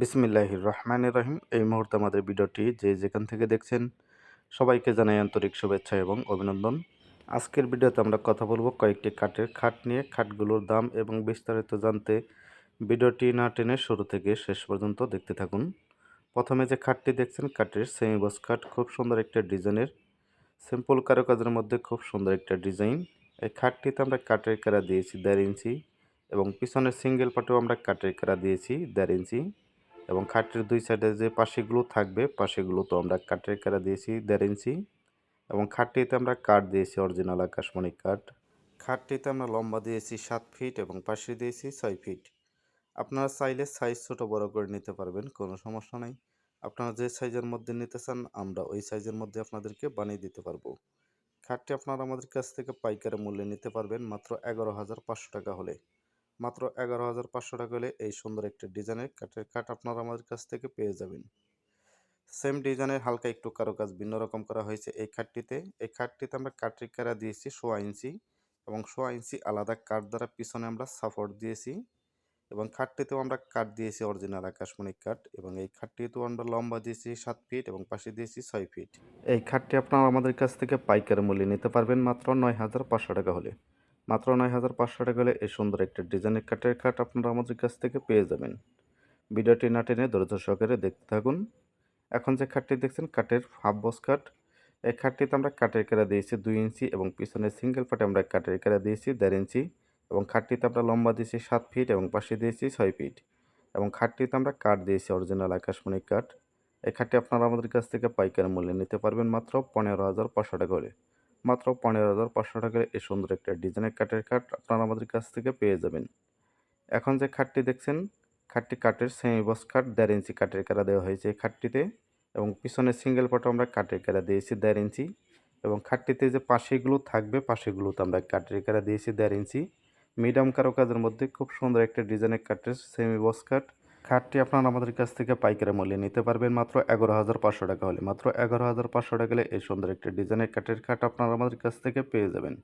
বিসমিল্লাহির রহমান রহিম। এই মুহূর্তে আমাদের ভিডিওটি যে যেখান থেকে দেখছেন, সবাইকে জানাই আন্তরিক শুভেচ্ছা এবং অভিনন্দন। আজকের ভিডিওতে আমরা কথা বলব কয়েকটি কাঠের খাট নিয়ে, খাটগুলোর দাম এবং বিস্তারিত জানতে ভিডিওটি না টেনে শুরু থেকে শেষ পর্যন্ত দেখতে থাকুন। প্রথমে যে খাটটি দেখছেন কাঠের সেমি বস খাট, খুব সুন্দর একটা ডিজাইনের সিম্পল কারুকাজের মধ্যে খুব সুন্দর একটা ডিজাইন। এই খাটটিতে আমরা কাঠের কেরা দিয়েছি দেড় ইঞ্চি এবং পিছনের সিঙ্গেল পাটেও আমরা কাঠের কেরা দিয়েছি দেড় ইঞ্চি। এবং খাটের দুই সাইডে যে পাশেগুলো থাকবে, পাশেগুলো তো আমরা কাঠের কেরা দিয়েছি, দেড় ইঞ্চি। এবং খাটটিতে আমরা কাঠ দিয়েছি, অরিজিনাল আকাশমণি কাঠ। খাটটিতে আমরা লম্বা দিয়েছি সাত ফিট এবং পাশে দিয়েছি ছয় ফিট। আপনারা চাইলে সাইজ ছোট বড় করে নিতে পারবেন, কোনো সমস্যা নেই। আপনারা যে সাইজের মধ্যে নিতে চান, আমরা ওই সাইজের মধ্যে আপনাদেরকে বানিয়ে দিতে পারব। খাটটি আপনারা আমাদের কাছ থেকে পাইকারি মূল্যে নিতে পারবেন, মাত্র এগারো হাজার পাঁচশো টাকা হলে। মাত্র এগারো হাজার পাঁচশো টাকা হলে এই সুন্দর একটি ডিজাইনের কাঠের কাঠ আপনারা আমাদের কাছ থেকে পেয়ে যাবেন। সেম ডিজাইনের হালকা একটু কারুকাজ ভিন্ন রকম করা হয়েছে এই খাটটিতে। এই খাটটিতে আমরা কাঠের কারা দিয়েছি সোয়া ইঞ্চি এবং সোয়া ইঞ্চি আলাদা কাঠ দ্বারা পিছনে আমরা সাপোর্ট দিয়েছি এবং খাটটিতেও আমরা কাঠ দিয়েছি অরিজিনাল আকাশমণি কাঠ এবং এই খাটটিতেও আমরা লম্বা দিয়েছি সাত ফিট এবং পাশে দিয়েছি ছয় ফিট। এই খাটটি আপনারা আমাদের কাছ থেকে পাইকারি মূল্যে নিতে পারবেন মাত্র নয় হাজার পাঁচশো টাকা হলে। মাত্র নয় হাজার পাঁচশো টাকা এই সুন্দর একটা ডিজাইনের কাঠের খাট আপনারা আমাদের কাছ থেকে পেয়ে যাবেন। ভিডিওটি না টেনে ধৈর্য সহকারে দেখতে থাকুন। এখন যে খাটটি দেখছেন, কাঠের হাফ বস কাঠ। এই খাটটিতে আমরা কাটের কেরা দিয়েছি দুই ইঞ্চি এবং পিছনে সিঙ্গেল পাটে আমরা কাঠের কেরা দিয়েছি দেড় ইঞ্চি এবং খাটটিতে আমরা লম্বা দিয়েছি সাত ফিট এবং পাশে দিয়েছি ছয় ফিট এবং খাটটিতে আমরা কাঠ দিয়েছি অরিজিনাল আকাশমণি কাঠ। এই খাটটি আপনারা আমাদের কাছ থেকে পাইকারি মূল্যে নিতে পারবেন মাত্র পনেরো হাজার পাঁচশো টাকা করে মাত্র পনেরো হাজার পাঁচশো টাকার এই সুন্দর একটা ডিজাইনের কাঠের খাট আপনারা আমাদের কাছ থেকে পেয়ে যাবেন। এখন যে খাটটি দেখছেন, খাটটি কাঠের সেমি বস খাট দেড় ইঞ্চি কাঠের কেরা দেওয়া হয়েছে এই খাটটিতে এবং পিছনে সিঙ্গেল পাটও আমরা কাঠের কেরা দিয়েছি দেড় ইঞ্চি এবং খাটটিতে যে পাশেগুলো থাকবে, পাশেগুলোতে আমরা কাঠের কেরা দিয়েছি দেড় ইঞ্চি। মিডিয়াম কারও কাজের মধ্যে খুব সুন্দর একটা ডিজাইনের কাঠের সেমি বস কাঠ খাটটি আপনারা আমাদের কাছ থেকে পাইকারি মূল্যে নিতে পারবেন মাত্র এগারো হাজার পাঁচশো টাকা হলে। মাত্র এগারো হাজার পাঁচশো টাকা হলে এই সুন্দর একটি ডিজাইনের কাঠের খাট আপনারা আমাদের কাছ থেকে পেয়ে যাবেন।